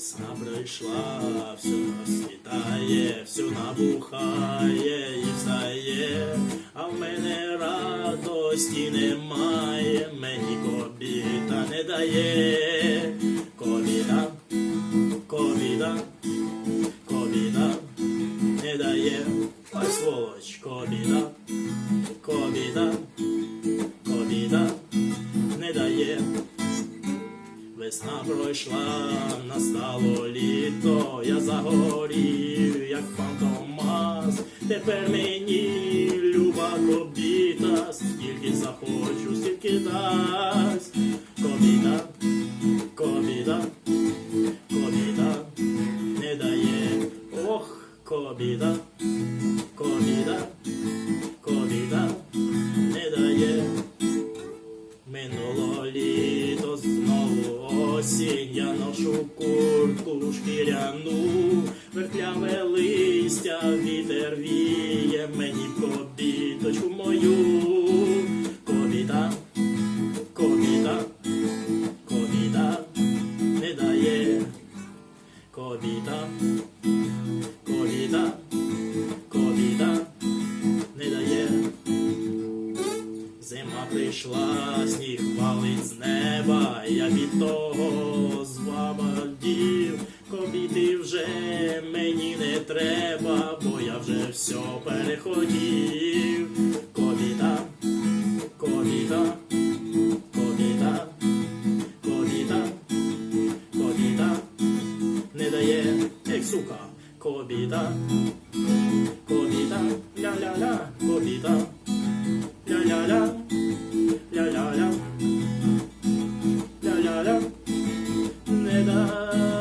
Весна прийшла, все розцвітає, все набухає і встає, а в мене радості немає, мені кобіта не дає. Кобіта, кобіта, кобіта не дає. Ой, сволоч, кобіта, кобіта, Весна пройшла, настало літо, я загорів, як фантомас. Тепер мені люба кобіта, скільки захочу, стільки дасть. Кобіта, кобіта, кобіта не дає. Ох, кобіта, осінь, я ношу куртку шкіряну, вертляве листя, вітер віє, мені кобіточку мою. Прийшла, сніг валить з неба, я від того звабадів, кобіти вже мені не треба, бо я вже все переходів. Кобіта, кобіта, кобіта, кобіта, кобіта, не дає, ей, сука, кобіта, кобіта, ля-ля-ля, кобіта. Ля-ля-ля, не дає. Ра-па-пам.